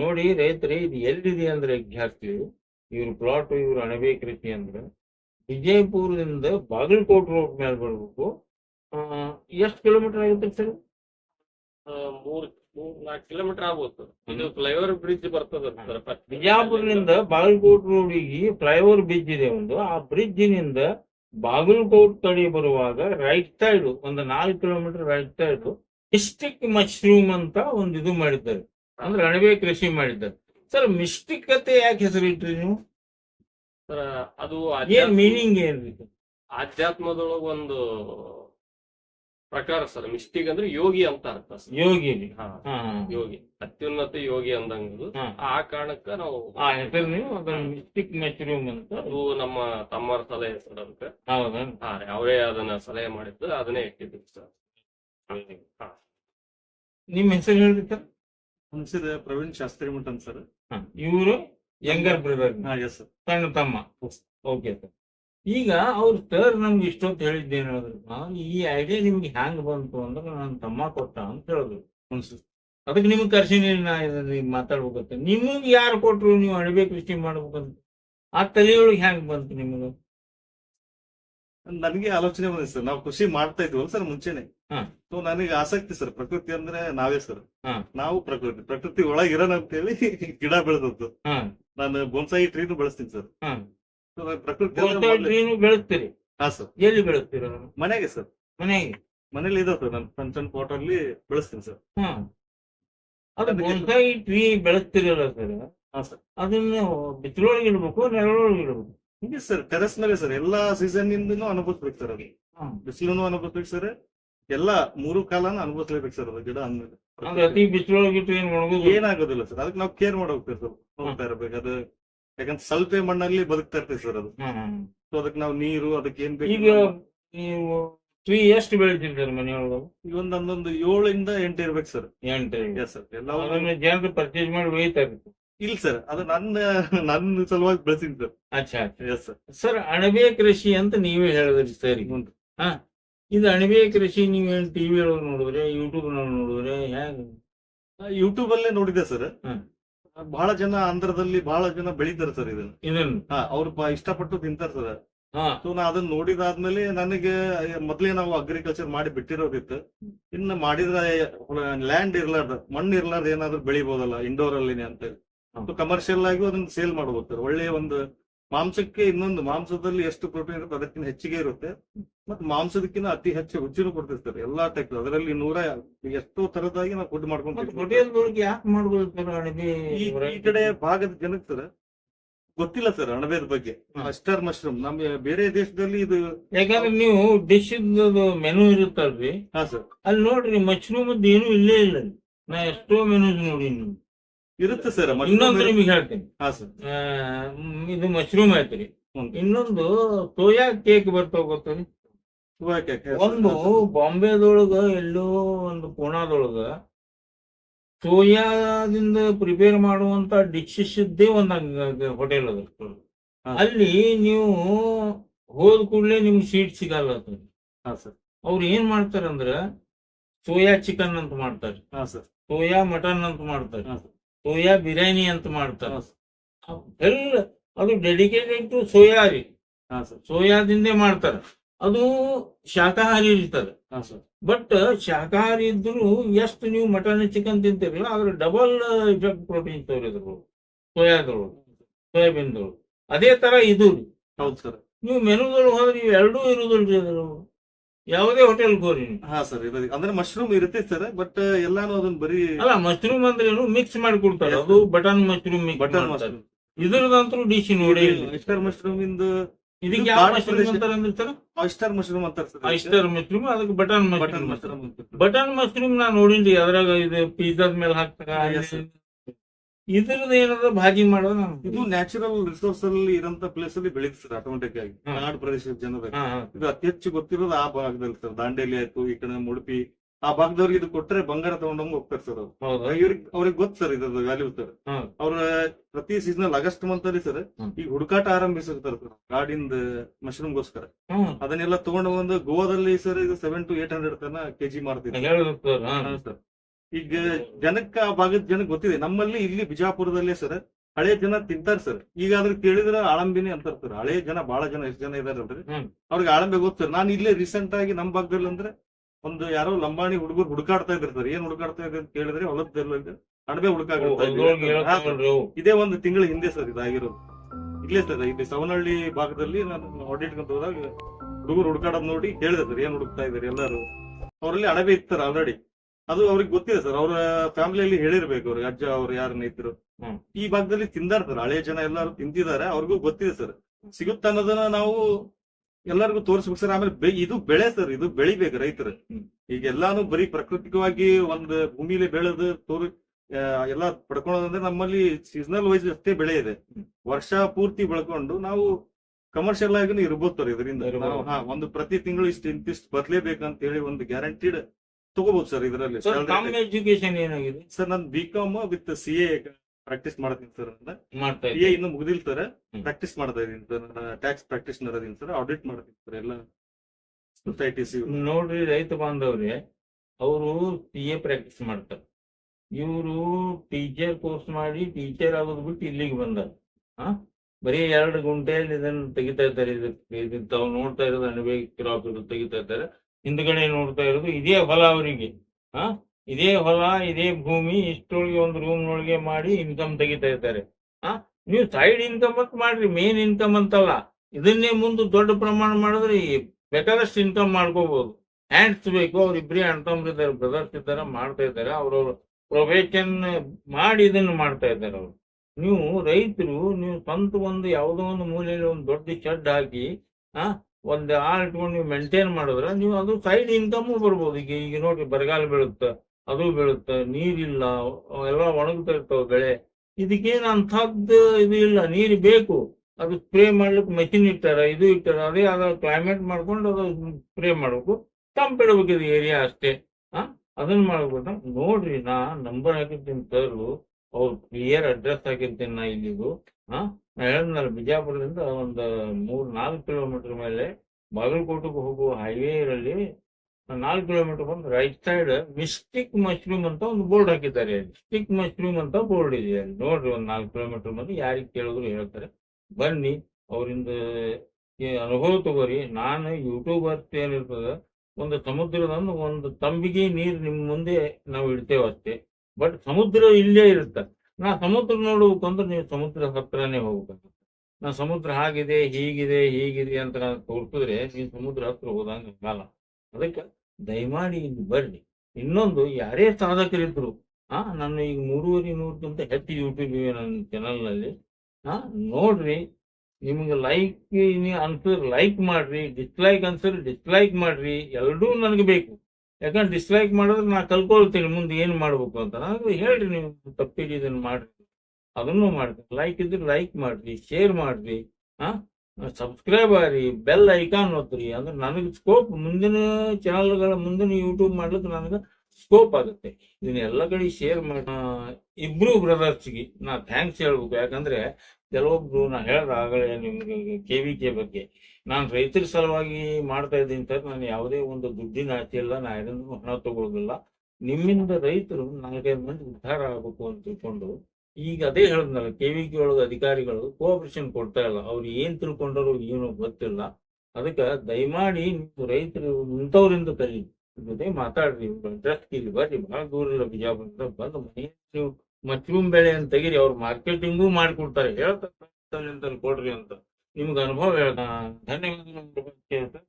ನೋಡಿ ರೈತರಿ ಇದು ಎಲ್ಲಿದೆ ಅಂದ್ರೆ ಜಾಸ್ತಿ. ಇವ್ರ ಪ್ಲಾಟ್ ಇವ್ರ ಅಣಬೆ ಕೃಷಿ ಅಂದ್ರೆ ವಿಜಯಪುರದಿಂದ ಬಾಗಲಕೋಟ್ ರೋಡ್ ಮೇಲೆ ಬರ್ಬೇಕು. ಎಷ್ಟ್ ಕಿಲೋಮೀಟರ್ ಆಗುತ್ತೆ ಸರ್? ಮೂರ್ ಮೂರ್ ನಾಲ್ಕು ಕಿಲೋಮೀಟರ್ ಆಗ್ಬೋದು. ಇದು ಫ್ಲೈಓವರ್ ಬ್ರಿಡ್ಜ್ ಬರ್ತದ. ಬಿಜಾಪುರದಿಂದ ಬಾಗಲಕೋಟ್ ರೋಡಿಗೆ ಫ್ಲೈಓವರ್ ಬ್ರಿಡ್ಜ್ ಇದೆ ಒಂದು. ಆ ಬ್ರಿಡ್ಜ್ನಿಂದ ಬಾಗಲಕೋಟ್ ಕಡೆ ಬರುವಾಗ ರೈಟ್ ಸೈಡ್ ಒಂದು ನಾಲ್ಕು kilometre right side mystic mushroom ಅಂತ ಒಂದು ಇದು ಮಾಡಿದ್ದಾರೆ. ಅಂದ್ರೆ ಅಣಬೆ ಕೃಷಿ ಮಾಡಿದ್ದಾರೆ. ಸರ್ ಮಿಸ್ಟಿಕತೆ ಯಾಕೆ ಹೆಸರಿಟ್ರಿ ನೀವು? ಸರ್, ಅದು ಏನ್ ಮೀನಿಂಗ್ ಏನ್ರಿ? ಆಧ್ಯಾತ್ಮದೊಳಗ ಒಂದು ಪ್ರಕಾರ ಸರ್ ಮಿಸ್ಟಿಕ್ ಅಂದ್ರೆ ಯೋಗಿ ಅಂತ ಅರ್ಥ ಸರ್. ಯೋಗಿ. ಹಾ. ಯೋಗಿ. ಅತ್ಯುನ್ನತ ಯೋಗಿ ಅಂದಂಗದು. ಹಾ. ಆ ಕಾರಣಕ್ಕ ನಾವು ನೀವು ಅದನ್ನ ಮಿಸ್ಟಿಕ್ ಮೆಚ್ಯೂರಿಂಗ್ ಅಂತ. ಅದು ನಮ್ಮ ತಮ್ಮರ ಸಲಹೆ ಸರ್ ಅದಕ್ಕೆ. ಹಾ ಅವರೇ ಅದನ್ನ ಸಲಹೆ ಮಾಡಿದ್ದು ಅದನ್ನೇ ಇಟ್ಟಿದ್ವಿ ಸರ್. ನಿಮ್ ನಿಮ್ಮ ಹೆಸರು ಹೇಳ್ರಿ ಸರ್? ನಮ್ಮ ಪ್ರವೀಣ್ ಶಾಸ್ತ್ರಿ ಮಠ ಅಂತ ಸರ್ ಇವರು ಯಂಗರ್ ಬ್ರದರ್. ಸಣ್ಣ ತಮ್ಮ. Okay sir. ಈಗ ಅವ್ರ ಸರ್ ನಮ್ಗೆ ಇಷ್ಟೊತ್ತು ಹೇಳಿದ್ದೆ ಹೇಳಿದ್ರು ನಾನು ಈ ಐಡಿಯಾ ನಿಮ್ಗೆ ಹ್ಯಾಂಗ್ ಬಂತು ಅಂದ್ರೆ ನನ್ನ ತಮ್ಮ ಕೊಟ್ಟ ಅಂತ ಹೇಳಿದ್ರು ಅನ್ಸುತ್ತೆ ಅದಕ್ಕೆ ನಿಮ್ಗೆ ಕರ್ಸಿನಿ ನಾ ಮಾತಾಡ್ಬೇಕಂತ. ನಿಮಗೆ ಯಾರು ಕೊಟ್ರು ನೀವು ಅಣಬೆ ಕೃಷಿ ಮಾಡ್ಬೇಕಂತ? ಆ ತಲೆಯೊಳಗೆ ಹ್ಯಾಂಗ್ ಬಂತು ನಿಮಗೆ ನನಗೆ ಆಲೋಚನೆ ಬಂದಿದೆ ಸರ್. ನಾವು ಕೃಷಿ ಮಾಡ್ತಾ ಇದ್ವಲ್ಲ ಸರ್ ಮುಂಚೆನೆ. ಸೊ ನನಗೆ ಆಸಕ್ತಿ ಸರ್. ಪ್ರಕೃತಿ ಅಂದ್ರೆ ನಾವೇ ಸರ್. ನಾವು ಪ್ರಕೃತಿ ಪ್ರಕೃತಿ ಒಳಗಿರೋಣ ಅಂತ ಹೇಳಿ ಗಿಡ ಬೆಳೆದದ್ದು. ನಾನು ಬೊನ್ಸಾಯಿ ಟ್ರೀನು ಬೆಳೆಸ್ತೀನಿ ಸರ್. ಪ್ರಕೃತಿ ಬೆಳೆಸ್ತೀರಿ ಹಾ ಸರ್ ಎಲ್ಲಿ ಬೆಳೆಸ್ತೀರ ಮನೆಗೆ ಸರ್ ಮನೆಗೆ? ಮನೇಲಿ ಇದೆ ಸರ್ ನನ್ನ ಸಣ್ಣ ಸಣ್ಣ ಪಾಟ್ ಅಲ್ಲಿ ಬೆಳೆಸ್ತೀನಿ ಸರ್ ಹಾ. ಅದು ಬೋನ್ಸಾಯಿ ಟ್ರೀ ಬೆಳೆಸ್ತಿರಲ್ಲ ಸರ್ ಹಾ ಸರ್ ಅದನ್ನ ಬಿಸಿಲೊಳಗೆ ಇಡ್ಬೇಕು ನೆರಳೊಳಗೆ ಇಡ್ಬೇಕು? ಹಿಂಗೆ ಸರ್ ಟೆರಸ್ ಮೇಲೆ ಸರ್ ಎಲ್ಲಾ ಸೀಸನ್ ಇಂದನು ಅನುಭವಿಸ್ಬೇಕು ಸರ್ ಅದು. ಬಿಸಿಲುನು ಅನುಭವಿಸ್ಬೇಕು ಸರ್ ಎಲ್ಲಾ ಮೂರು ಕಾಲನ ಅನುಭವಿಸ್ಲೇಬೇಕು ಸರ್ ಅದು ಗಿಡ ಅಂದ್ಮೇಲೆ. ಅತಿ ಬಿಸಿಲೊಳಗೆ ಇಟ್ಟು ಏನ್ ಮಾಡೋದು ಏನಾಗೋದಿಲ್ಲ ಸರ್ ಅದಕ್ಕೆ ನಾವು ಕೇರ್ ಮಾಡೋಗ್ತೇವೆ ಸರ್ ಹೋಗ್ತಾ ಇರ್ಬೇಕು ಅದು. ಯಾಕಂದ್ರೆ ಸ್ವಲ್ಪ ಮಣ್ಣಲ್ಲಿ ಬದುಕ್ತಾ ಇರ್ತೇವೆ ಸರ್ ಅದು. ಸೊ ಅದಕ್ಕೆ ನಾವು ನೀರು ಅದಕ್ಕೆ ಏನ್ ಈಗ ಬೇಕು ನೀವು ಟ್ರೀ ಎಷ್ಟು ಬೆಳಿತೀರಿ ಸರ್ ಮನೆಯೊಳಗೆ? ಈಗ ಒಂದ್ ಒಂದೊಂದು ಏಳಿಂದ ಎಂಟು ಇರ್ಬೇಕು ಸರ್. ಎಂಟು. ಎಸ್ ಸರ್ ಎಲ್ಲ ಅದನ್ನ ಜನರು ಪರ್ಚೇಸ್ ಮಾಡಿ ಒಯ್ತಾರೆ ಇಲ್ಲ ಸರ್ ಅದು ನನ್ನ ನನ್ನ ಸಲುವಾಗಿ ಬೆಳೆಸಿನಿ ಸರ್. ಅಚ್ಚಾ ಎಸ್ ಸರ್ ಸರ್ ಅಣಬೆ ಕೃಷಿ ಅಂತ ನೀವೇ ಹೇಳಿದ್ರಿ ಸರ್ ಈಗ. ಹಾ? ಇದು ಅಣಬೆ ಕೃಷಿ ನೀವೇನ್ ಟಿವಿ ಒಳಗೆ ನೋಡಿದ್ರೆ ಯೂಟ್ಯೂಬ್ ನೋಡಿದ್ರೆ ಹೆಂಗ್? ಯೂಟ್ಯೂಬ್ ಅಲ್ಲೇ ನೋಡಿದೆ ಸರ್ ಹ್ಮ್. ಬಹಳ ಜನ ಆಂಧ್ರದಲ್ಲಿ ಬಹಳ ಜನ ಬೆಳಿತಾರೆ ಸರ್ ಇದನ್ನ. ಇದನ್ನ ಹಾ ಅವ್ರು ಬ- ಇಷ್ಟಪಟ್ಟು ತಿಂತಾರ ಸರ್. ಹಾ. ಸೊ ನಾ ಅದನ್ನ ನೋಡಿದಾದ್ಮೇಲೆ ನನಗೆ ಮೊದ್ಲೇ ನಾವು ಅಗ್ರಿಕಲ್ಚರ್ ಮಾಡಿ ಬಿಟ್ಟಿರೋದಿತ್ತು. ಇನ್ನು ಮಾಡಿದ್ರೆ ಲ್ಯಾಂಡ್ ಇರ್ಲಾರ್ದ ಮಣ್ಣು ಇರ್ಲಾರ್ದ ಏನಾದ್ರು ಬೆಳಿಬೋದಲ್ಲ ಇಂಡೋರ್ ಅಲ್ಲಿ ಅಂತ ಹ್ಮ್. ಕಮರ್ಷಿಯಲ್ ಆಗಿ ಅದನ್ನ ಸೇಲ್ ಮಾಡ್ಬೋದು ಸರ್. ಒಳ್ಳೆಯ ಒಂದು ಮಾಂಸಕ್ಕೆ ಇನ್ನೊಂದು ಮಾಂಸದಲ್ಲಿ ಎಷ್ಟು ಪ್ರೋಟೀನ್ ಇರುತ್ತೆ ಅದಕ್ಕಿಂತ ಹೆಚ್ಚಿಗೆ ಇರುತ್ತೆ. ಮತ್ತೆ ಮಾಂಸದಕ್ಕಿಂತ ಅತಿ ಹೆಚ್ಚು ರುಚಿನೂ ಕೊಡ್ತಿರ್ತಾರೆ ಸರ್ ಎಲ್ಲಾ ಟೈಪ್ ಅದರಲ್ಲಿ ನೂರ ಎಷ್ಟೋ ತರದಾಗಿ ನಾವು ಫುಡ್ ಮಾಡ್ಕೊಂಡು ಈ ಕಡೆ ಭಾಗದ ಜನಕ್ಕೆ ಸರ್ ಗೊತ್ತಿಲ್ಲ ಸರ್ ಅಣಬೆದ ಬಗ್ಗೆ. ಅಸ್ಟರ್ ಸ್ಟಾರ್ ಮಶ್ರೂಮ್ ನಮ್ಮ ಬೇರೆ ದೇಶದಲ್ಲಿ ಇದು ಯಾಕಂದ್ರೆ ನೀವು ಡಿಶ್ ಮೆನು ಇರುತ್ತಲ್ರಿ? ಹಾ ಸರ್. ಅಲ್ಲಿ ನೋಡ್ರಿ ಮಶ್ರೂಮ್ ಏನು ಇಲ್ಲೇ ಇಲ್ಲ. ನಾ ಎಷ್ಟೋ ಮೆನೂಸ್ ನೋಡೀನಿ ಇರುತ್ತೆ ಸರ್ ಇನ್ನೊಂದು ನಿಮಗೆ ಹೇಳ್ತೀನಿ. ಹಾ ಸರ್. ಇದು ಮಶ್ರೂಮ್ ಐತ್ರಿ ಇನ್ನೊಂದು ಸೋಯಾ ಕೇಕ್ ಬರ್ತಾವ ಗೊತ್ತೀ ಒಂದು ಬಾಂಬೆದೊಳಗ ಎಲ್ಲೋ ಒಂದು ಪೂನಾದೊಳಗ ಸೋಯಾದಿಂದ ಪ್ರಿಪೇರ್ ಮಾಡುವಂತ ಡಿಶಸ್ ಇದ್ದೇ ಒಂದು ಹೋಟೆಲ್ ಅದ. ಅಲ್ಲಿ ನೀವು ಹೋದ ಕೂಡಲೇ ನಿಮ್ಗೆ ಸೀಟ್ ಸಿಗಲ್ಲ ಸರ್. ಅವ್ರು ಏನ್ ಮಾಡ್ತಾರಂದ್ರ ಸೋಯಾ ಚಿಕನ್ ಅಂತ ಮಾಡ್ತಾರೆ. ಸೋಯಾ ಮಟನ್ ಅಂತ ಮಾಡ್ತಾರೆ. ಸೋಯಾ ಬಿರಿಯಾನಿ ಅಂತ ಮಾಡ್ತಾರೆ. ಎಲ್ಲ ಅದು ಡೆಡಿಕೇಟೆಡ್ ಟು ಸೋಯಾ ರೀ. ಸೋಯಾದಿಂದೇ ಮಾಡ್ತಾರೆ. ಅದು ಶಾಖಾಹಾರಿ ಇರ್ತದೆ. ಬಟ್ ಶಾಖಾಹಾರಿ ಇದ್ರು ಎಷ್ಟು ನೀವು ಮಟನ್ ಚಿಕನ್ ತಿಂತೀರಲ್ಲ ಅದ್ರ ಡಬಲ್ ಇಫೆಕ್ಟ್ ಪ್ರೋಟೀನ್ ತೋರಿದ್ರು. ಸೋಯಾದೊಳಗೆ ಸೋಯಾಬೀನ್ದೊಳಗೆ ಅದೇ ತರ ಇದು ರೀ. ಹೌದು ಸರ್. ನೀವು ಮೆನುದಲ್ಲಿ ಹೋದ್ರೆ ಇವೆರಡೂ ಎರಡೂ ಇರುದಿಲ್ರಿ ಅದು ಯಾವುದೇ ಹೋಟೆಲ್ ಹೋಗಿ. ಹಾ ಸರ್ ಅಂದ್ರೆ ಮಶ್ರೂಮ್ ಇರುತ್ತೆ ಸರ್ ಬಟ್ ಎಲ್ಲಾನು ಅದನ್ನ ಬರೀ ಅಲ್ಲ ಮಶ್ರೂಮ್ ಅಂದ್ರೆ ಏನು? ಮಿಕ್ಸ್ ಮಾಡಿ ಕೊಡ್ತಾರೆ ಅದು ಬಟನ್ ಮಶ್ರೂಮ್ ಬಟನ್ ಮಶ್ರೂಮ್ ಇದ್ರದಂತೂ ಡಿಶ್ ನೋಡಿ. ಆಯಿಸ್ಟರ್ ಮಶ್ರೂಮ್ ಇಂದ ಇದಕ್ಕೆ ಇದು ಯಾವ ಮಶ್ರೂಮ್. ಅಂತಾರೆ ಅಂದ್ರೆ ಸರ್ ಆಯಿಸ್ಟರ್ ಮಶ್ರೂಮ್ ಅಂತಾರೆ ಸರ್ ಐಸ್ಟರ್ ಮಶ್ರೂಮ್ ಅದಕ್ಕೆ ಬಟನ್ ಮಶ್ರೂಮ್ ಬಟನ್ ಮಶ್ರೂಮ್ ನಾ ನೋಡಿನ್ರಿ ಅದ್ರಾಗ ಇದು ಪಿಜ್ಜಾದ ಮೇಲೆ ಹಾಕ್ತಾರ. ಇದ್ರದ್ದು ಏನಾದ್ರು ಭಾಗಿ ಮಾಡೋದು ನಾನು ಇದು ನ್ಯಾಚುರಲ್ ರಿಸೋರ್ಸ್ ಅಲ್ಲಿ ಇರಂತ ಪ್ಲೇಸ್ ಅಲ್ಲಿ ಬೆಳೀತದೆ ಸರ್ ಆಟೋಮೆಟಿಕ್ ಆಗಿ. ನಾಡು ಪ್ರದೇಶದ ಹಾ. ಇದು ಅತಿ ಹೆಚ್ಚು ಗೊತ್ತಿರೋದು ಆ ಭಾಗದಲ್ಲಿ ಸರ್. ದಾಂಡೇಲಿ ಆಯ್ತು ಈ ಕಡೆ ಮುಡುಪಿ ಆ ಭಾಗದವ್ರಿಗೆ ಇದು ಕೊಟ್ರೆ ಬಂಗಾರ ತಗೊಂಡಂಗ್ ಹೋಗ್ತಾರೆ ಸರ್ ಅವ್ರು. ಇವ್ರಿಗೆ ಅವ್ರಿಗೆ ಗೊತ್ತು ಸರ್ ಇದ್ರದ್ದು ವ್ಯಾಲ್ಯೂ ಸರ್. ಅವ್ರ ಪ್ರತಿ ಸೀಸನ್ ಆಗಸ್ಟ್ ಮಂತ್ ಅಲ್ಲಿ ಸರ್. ಈಗ ಹುಡುಕಾಟ ಆರಂಭಿಸಿರ್ತಾರ ಸರ್. ಕಾಡಿಂದ ಮಶ್ರೂಮ್ ಗೋಸ್ಕರ ಅದನ್ನೆಲ್ಲ ತಗೊಂಡು ಒಂದು ಗೋವಾದಲ್ಲಿ ಸರ್ ಇದು ಸೆವೆನ್ ಟು ಏಟ್ ಹಂಡ್ರೆಡ್ ತನ ಕೆಜಿ. ಹಾ, ಸರ್. ಈಗ ಜನಕ್ಕೆ ಆ ಭಾಗದ ಜನಕ್ಕೆ ಗೊತ್ತಿದೆ. ನಮ್ಮಲ್ಲಿ ಇಲ್ಲಿ ಬಿಜಾಪುರದಲ್ಲೇ ಸರ್ ಹಳೆ ಜನ ತಿಂತಾರ ಸರ್ ಈಗ ಅದ್ರ ಕೇಳಿದ್ರೆ ಆಳಂಬಿನಿ ಅಂತಾರ ಸರ್ ಹಳೆ ಜನ ಬಹಳ ಜನ ಎಷ್ಟು ಜನ ಇದಾರಲ್ರಿ ಅಂದ್ರೆ ಅವ್ರಿಗೆ ಆಳಂಬೆ ಗೊತ್ತು ನಾನು ಇಲ್ಲೇ ರೀಸೆಂಟ್ ಆಗಿ ನಮ್ಮ ಭಾಗದಲ್ಲಿ ಅಂದ್ರೆ ಒಂದು ಯಾರೋ ಲಂಬಾಣಿ ಹುಡುಗರು ಹುಡುಕಾಡ್ತಾ ಇದ್ರು ಸರ್ ಏನ್ ಹುಡುಕಾಡ್ತಾ ಇದ್ರು ಅಂತ ಕೇಳಿದ್ರೆ ಹೊಲದಲ್ಲಿ ಅಣಬೆ ಓ, ಹುಡುಕಾಡ್ತಾ ಅದ್ರೊಳಗೆ ಇದ್ರು ಹಾ, ಸರ್. ಹೇಳ್ತಾರಲ್ರಿ ಅವು. ಇದೇ ಒಂದು ತಿಂಗಳ ಹಿಂದೆ ಸರ್ ಇದಾಗಿರೋದು. ಇಲ್ಲೇ ಸರ್ ಇಲ್ಲಿ ಸವನಹಳ್ಳಿ ಭಾಗದಲ್ಲಿ ನಾನು ಹೊಡಿಟ್ಕೊಂತ ಹೋದಾಗ ಹುಡುಗರು ಹುಡುಕಾಡೋದ್ ನೋಡಿ ಕೇಳಿದೆ ಸರ್ ಏನ್ ಹುಡುಕ್ತಾ ಇದಾರೆ ಎಲ್ಲರೂ. ಅವರಲ್ಲಿ ಅಣಬೆ ಇತ್ತಾರ ಆಲ್ರೆಡಿ ಅದು ಅವ್ರಿಗೆ ಗೊತ್ತಿದೆ ಸರ್. ಅವ್ರ ಫ್ಯಾಮಿಲಿಯಲ್ಲಿ ಹೇಳಿರ್ಬೇಕು ಅವ್ರಿಗೆ. ಅಜ್ಜ ಅವ್ರು ಯಾರನ್ನ ಇದ್ರು ಈ ಭಾಗದಲ್ಲಿ ತಿಂದಾರ ಸರ್. ಹಳೆ ಜನ ಎಲ್ಲಾರು ತಿಂತಿದ್ದಾರೆ. ಅವ್ರಿಗೂ ಗೊತ್ತಿದೆ ಸರ್. ಸಿಗುತ್ತ ಅನ್ನೋದನ್ನ ನಾವು ಎಲ್ಲರಿಗೂ ತೋರಿಸ್ಬೇಕು ಸರ್. ಆಮೇಲೆ ಇದು ಬೆಳೆ ಸರ್. ಇದು ಬೆಳಿಬೇಕು ರೈತರು. ಈಗ ಎಲ್ಲಾನು ಬರೀ ಪ್ರಾಕೃತಿಕವಾಗಿ ಒಂದು ಭೂಮಿಲಿ ಬೆಳೆದು ತೋರಿ ಎಲ್ಲಾ ಪಡ್ಕೊಳ್ಳೋದಂದ್ರೆ ನಮ್ಮಲ್ಲಿ ಸೀಸನಲ್ ವೈಸ್ ಅಷ್ಟೇ ಬೆಳೆ ಇದೆ. ವರ್ಷ ಪೂರ್ತಿ ಬೆಳ್ಕೊಂಡು ನಾವು ಕಮರ್ಷಿಯಲ್ ಆಗಿ ಇರ್ಬೋದು ಸರ್ ಇದರಿಂದ. ಒಂದು ಪ್ರತಿ ತಿಂಗಳು ಇಷ್ಟು ಇಂತಿಷ್ಟು ಬರ್ಲೇಬೇಕಂತ ಹೇಳಿ ಒಂದು ಗ್ಯಾರಂಟಿಡ್ ತಗೋಬಹುದು ಸರ್ ಇದರಲ್ಲಿ. ಸರ್ ತಮ್ಮ ಎಜುಕೇಶನ್ ಏನಾಗಿದೆ? ಸರ್ ನಾನು B Com with C A practice ಮಾಡ್ತೀನಿ ಸರ್ ಮಾಡ್ತಾ ಎ ಇನ್ನು ಮುಗಿದಿಲ್ಲ ಸರ್. ಪ್ರಾಕ್ಟೀಸ್ ಮಾಡ್ತಾ ಇದೀನಿ ಸರ್. ಟ್ಯಾಕ್ಸ್ ಪ್ರಾಕ್ಟೀಸ್ ಅದೀನಿ ಸರ್. ಆಡಿಟ್ ಮಾಡ್ತೀನಿ ಸರ್ ಎಲ್ಲ. ಸೊಸೈಟೀಸ್ ನೋಡ್ರಿ ರೈತ ಬಾಂಧವ್ರೆ ಅವರು ಸಿ ಎ ಪ್ರಾಕ್ಟೀಸ್ ಮಾಡ್ತಾರೆ. ಇವರು ಟೀಚರ್ ಕೋರ್ಸ್ ಮಾಡಿ ಟೀಚರ್ ಆಗೋದು ಬಿಟ್ಟು ಇಲ್ಲಿಗೆ ಬಂದಾರ. ಹಾ ಬರೀ ಎರಡು ಗುಂಟೆಯಲ್ಲಿ ಇದನ್ನು ತೆಗಿತಾ ಇದ್ದಾರೆ. ಇದಕ್ಕೆ ಇದು ತಾವು ನೋಡ್ತಾ ಇರೋದು ಅಣಬೆ ಕ್ರಾಪ್ ತೆಗಿತಾ ಇದ್ದಾರೆ. ಹಿಂದ್ಗಡೆ ನೋಡ್ತಾ ಇರೋದು, ಇದೇ ಹೊಲ ಅವರಿಗೆ. ಹ ಇದೇ ಹೊಲ, ಇದೇ ಭೂಮಿ, ಇಷ್ಟೊಳಗೆ ಒಂದು ರೂಮ್ನೊಳಗೆ ಮಾಡಿ ಇನ್ಕಮ್ ತೆಗಿತಾ ಇದ್ದಾರೆ. ಆ? ನೀವು ಸೈಡ್ ಇನ್ಕಮ್ ಅಂತ ಮಾಡ್ರಿ ಮೇನ್ ಇನ್ಕಮ್ ಅಂತಲ್ಲ. ಇದನ್ನೇ ಮುಂದೆ ದೊಡ್ಡ ಪ್ರಮಾಣ ಮಾಡಿದ್ರೆ ಬೇಕಾದಷ್ಟು ಇನ್ಕಮ್ ಮಾಡ್ಕೋಬಹುದು ಹ್ಯಾಂಡ್ಸ್ ಬೇಕು, ಅವ್ರಿಬ್ರಿ ಅಣ್ತಂಬ್ರು ಇದ್ದಾರೆ ಬ್ರದರ್ಸ್ ಇದ್ದಾರೆ, ಮಾಡ್ತಾ ಇದ್ದಾರೆ, ಅವ್ರವ್ರ ಪ್ರೊಫೆಷನ್ ಮಾಡಿ ಇದನ್ನ ಮಾಡ್ತಾ ಇದ್ದಾರೆ ಅವರು. ನೀವು ರೈತರು, ನೀವು ಸ್ವಂತ ಒಂದು ಯಾವುದೋ ಒಂದು ಮೂಲೆಯಲ್ಲಿ ಒಂದು ದೊಡ್ಡ ಶೆಡ್ ಹಾಕಿ, ಆ? ಒಂದು ಆಳ್ ಇಟ್ಕೊಂಡು ನೀವು ಮೇಂಟೈನ್ ಮಾಡಿದ್ರೆ ನೀವು ಅದು ಸೈಡ್ ಇನ್ಕಮ್ ಬರ್ಬೋದು. ಈಗ ಈಗ ನೋಡ್ರಿ, ಬರಗಾಲ ಬೀಳುತ್ತೆ, ಅದು ಬೀಳುತ್ತೆ, ನೀರಿಲ್ಲ, ಎಲ್ಲ ಒಣಗ್ತಾ ಇರ್ತಾವ ಬೆಳೆ. ಇದಕ್ಕೇನು ಅಂಥದ್ದು ಇದು ಇಲ್ಲ. ನೀರು ಬೇಕು. ಅದು ಸ್ಪ್ರೇ ಮಾಡ್ಲಿಕ್ಕೆ ಮೆಷಿನ್ ಇಟ್ಟಾರ ಇದು ಇಟ್ಟಾರ ಅದೇ ಅದ ಕ್ಲೈಮೇಟ್ ಮಾಡ್ಕೊಂಡು ಅದು ಸ್ಪ್ರೇ ಮಾಡ್ಬೇಕು. ತಂಪಿಡ್ಬೇಕು ಇದು ಏರಿಯಾ ಅಷ್ಟೇ. ಆ? ಅದನ್ನ ಮಾಡ್ಬೇಕು. ನೋಡ್ರಿ, ನಾ ನಂಬರ್ ಹಾಕಿರ್ತೀನಿ ಸರ್ ಅವ್ರು ಕ್ಲಿಯರ್ ಅಡ್ರೆಸ್ ಹಾಕಿರ್ತೀನಿ ನಾ ಇಲ್ಲಿದು ಆ ನಾ ಹೇಳಿದ್ನಲ್ಲ, ಬಿಜಾಪುರದಿಂದ ಒಂದು ಮೂರ್, ನಾಲ್ಕು ಕಿಲೋಮೀಟರ್ ಮೇಲೆ ಬಾಗಲಕೋಟೆಗೆ ಹೋಗುವ ಹೈವೇ ಇರಲ್ಲಿ ನಾಲ್ಕು ಕಿಲೋಮೀಟರ್ ಬಂದು ರೈಟ್ ಸೈಡ್ ಮಿಸ್ಟಿಕ್ ಮಶ್ರೂಮ್ ಅಂತ ಒಂದು ಬೋರ್ಡ್ ಹಾಕಿದ್ದಾರೆ. ಸ್ಟಿಕ್ ಮಶ್ರೂಮ್ ಅಂತ ಬೋರ್ಡ್ ಇದೆ. ಅಲ್ಲಿ ನೋಡ್ರಿ ಒಂದು ನಾಲ್ಕು ಕಿಲೋಮೀಟರ್ ಬಂದು ಯಾರಿಗೆ ಕೇಳಿದ್ರು ಹೇಳ್ತಾರೆ. ಬನ್ನಿ, ಅವರಿಂದ ಅನುಭವ ತಗೋರಿ. ನಾನು ಯೂಟ್ಯೂಬರ್ಸ್ ಏನಿರ್ತದ, ಒಂದು ಸಮುದ್ರದಂದು ಒಂದು ತಂಬಿಗೆ ನೀರು ನಿಮ್ಮ ಮುಂದೆ ನಾವು ಇಡ್ತೇವೆ ಅಷ್ಟೇ. ಬಟ್ ಸಮುದ್ರ ಇಲ್ಲೇ ಇರುತ್ತೆ. ನಾ ಸಮುದ್ರ ನೋಡಬೇಕು ಅಂದ್ರೆ ನೀವು ಸಮುದ್ರ ಹತ್ರನೇ ಹೋಗ್ಬೇಕು. ನಾ ಸಮುದ್ರ ಹಾಗಿದೆ, ಹೀಗಿದೆ ಹೀಗಿದೆ ಅಂತ ತೋರ್ಸಿದ್ರೆ ನೀವು ಸಮುದ್ರ ಹತ್ರ ಹೋದಂಗ ಆಗಲ್ಲ. ಅದಕ್ಕೆ ದಯಮಾಡಿ ಇಲ್ಲಿ ಬರ್ರಿ. ಇನ್ನೊಂದು ಯಾರೇ ಸಾಧಕರಿದ್ರು, ಆ ನನ್ನ ಈಗ ಮೂರುವರೆ ನೂರಕ್ಕಿಂತ ಹೆಚ್ಚು ಯೂಟ್ಯೂಬ್ ಇವೆ ನನ್ನ ಚಾನಲ್ನಲ್ಲಿ, ಆ, ನೋಡ್ರಿ, ನಿಮ್ಗೆ ಲೈಕ್ ಅನ್ಸಿದ್ರೆ ಲೈಕ್ ಮಾಡ್ರಿ ಡಿಸ್ಲೈಕ್ ಅನ್ಸಿದ್ರೆ ಡಿಸ್ಲೈಕ್ ಮಾಡ್ರಿ, ಎರಡೂ ನನಗೆ ಬೇಕು. ಯಾಕಂದ್ರೆ ಡಿಸ್ಲೈಕ್ ಮಾಡಿದ್ರೆ ನಾ ಕಲ್ಕೊಳ್ತೀನಿ, ಮುಂದೆ ಏನು ಮಾಡ್ಬೇಕು ಅಂತ. ನಾನು ಹೇಳ್ರಿ ನೀವು ತಪ್ಪಿಗೆ ಇದನ್ನ ಮಾಡ್ರಿ. ಅದನ್ನು ಮಾಡ್ರಿ. ಲೈಕ್ ಇದ್ರೆ ಲೈಕ್ ಮಾಡ್ರಿ ಶೇರ್ ಮಾಡ್ರಿ, ಆ? ಸಬ್ಸ್ಕ್ರೈಬ್ ಆಗ್ರಿ ಬೆಲ್ ಐಕಾನ್ ಒತ್ತಿರಿ ಅಂದ್ರೆ ನನಗೆ ಸ್ಕೋಪ್ ಮುಂದಿನ ಚಾನಲ್ಗಳ ಮುಂದಿನ ಯೂಟ್ಯೂಬ್ ಮಾಡ್ಲಿಕ್ಕೆ ನನಗೆ ಸ್ಕೋಪ್ ಆಗುತ್ತೆ. ಇದನ್ನ ಎಲ್ಲ ಕಡೆ ಶೇರ್ ಮಾಡಿ. ಇಬ್ರು ಬ್ರದರ್ಸ್ಗೆ ನಾ ಥ್ಯಾಂಕ್ಸ್ ಹೇಳ್ಬೇಕು. ಯಾಕಂದ್ರೆ ಕೆಲವೊಬ್ರು ನಾ ಹೇಳ್ದ ಆಗಲೇ ನಿಮ್ಗೆ ಕೆ ವಿ ಕೆ ಬಗ್ಗೆ. ನಾನು ರೈತರ ಸಲುವಾಗಿ ಮಾಡ್ತಾ ಇದ್ದೀನಿ ಸರ್. ನಾನು ಯಾವುದೇ ಒಂದು ದುಡ್ಡಿನ ಆಸೆ ಇಲ್ಲ. ನಾ ಯಾರಿಂದಲೂ ಹಣ ತಗೊಳ್ಳೋದಿಲ್ಲ ನಿಮ್ಮಿಂದ ರೈತರು ನಾಲ್ಕೈದು ಮಂದಿ ಉದ್ಧಾರ ಆಗಬೇಕು ಅಂತ ತಿಳ್ಕೊಂಡು, ಈಗ ಅದೇ ಹೇಳಿದ್ನಲ್ಲ ಕೆ ವಿ ಕೆ ಒಳಗೆ ಅಧಿಕಾರಿಗಳು ಕೋಆಪರೇಷನ್ ಕೊಡ್ತಾ ಇಲ್ಲ. ಅವ್ರು ಏನ್ ತಿಳ್ಕೊಂಡರು ಏನು ಗೊತ್ತಿಲ್ಲ. ಅದಕ್ಕೆ ದಯಮಾಡಿ ನೀವು ರೈತರು ಇಂಥವ್ರಿಂದ ಕಲಿ ಜೊತೆ ಮಾತಾಡ್ರಿ. ಬರ್ರಿ ಬಹಳ ದೂರ ಇಲ್ಲ ಬಿಜಾಪುರದಿಂದ ಬಂದು ಮನೆ ನೀವು ಮಶ್ರೂಮ್ ಅಂತ ತೆಗೀರಿ, ಅವ್ರು ಮಾರ್ಕೆಟಿಂಗು ಮಾಡಿಕೊಡ್ತಾರೆ. ಹೇಳ್ತಾರೆ ಕೊಡ್ರಿ ಅಂತ. ನಿಮ್ಗೆ ಅನುಭವ ಧನ್ಯವಾದಗಳು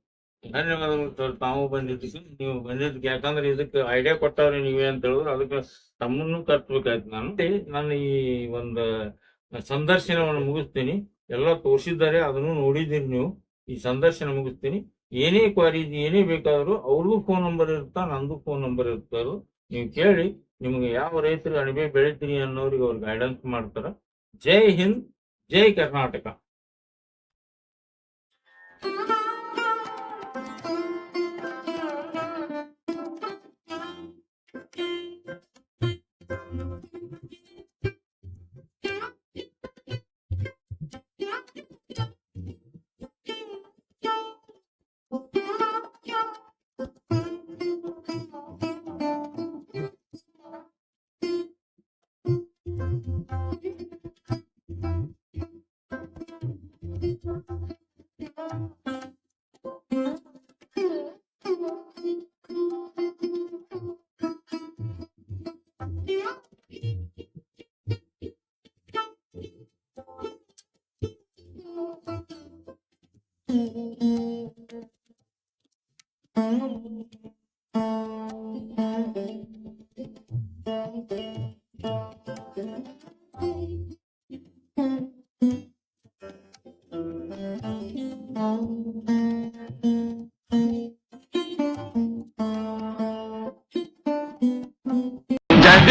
ಧನ್ಯವಾದಗಳು ಸರ್, ತಾವು ಬಂದಿದ್ದಕ್ಕೆ ನೀವು ಬಂದಿದ್ದಕ್ಕೆ ಯಾಕಂದ್ರೆ ಇದಕ್ಕೆ ಐಡಿಯಾ ಕೊಟ್ಟವ್ರಿ ನೀವೇ ಅಂತ ಹೇಳಿದ್ರು. ಅದಕ್ಕೆ ತಮ್ಮನ್ನು ಕಟ್ಬೇಕಾಯ್ತು ನಾನು. ನಾನು ಈ ಒಂದು ಸಂದರ್ಶನವನ್ನು ಮುಗಿಸ್ತೀನಿ. ಎಲ್ಲ ತೋರಿಸಿದ್ದಾರೆ, ಅದನ್ನು ನೋಡಿದ್ದೀರಿ ನೀವು. ಈ ಸಂದರ್ಶನ ಮುಗಿಸ್ತೀನಿ. ಏನೇ ಕ್ವಾರಿ ಏನೇ ಬೇಕಾದರೂ ಅವ್ರಿಗೂ ಫೋನ್ ನಂಬರ್ ಇರ್ತಾ ನಂದು ಫೋನ್ ನಂಬರ್ ಇರ್ತಾರೋ ನೀವು ಕೇಳಿ. ನಿಮ್ಗೆ ಯಾವ ರೈತರಿಗೆ ಅಣಬೆ ಬೆಳಿತೀರಿ ಅನ್ನೋರಿಗೆ ಅವ್ರು ಗೈಡೆನ್ಸ್ ಮಾಡ್ತಾರೆ. ಜೈ ಹಿಂದ್ ಜೈ ಕರ್ನಾಟಕ.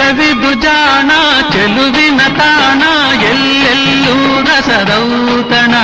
ಜಗವಿದು ಜಾಣ ಚೆಲುವಿನ ತಾಣ ಎಲ್ಲೆಲ್ಲೂ ರಸದೌತಣ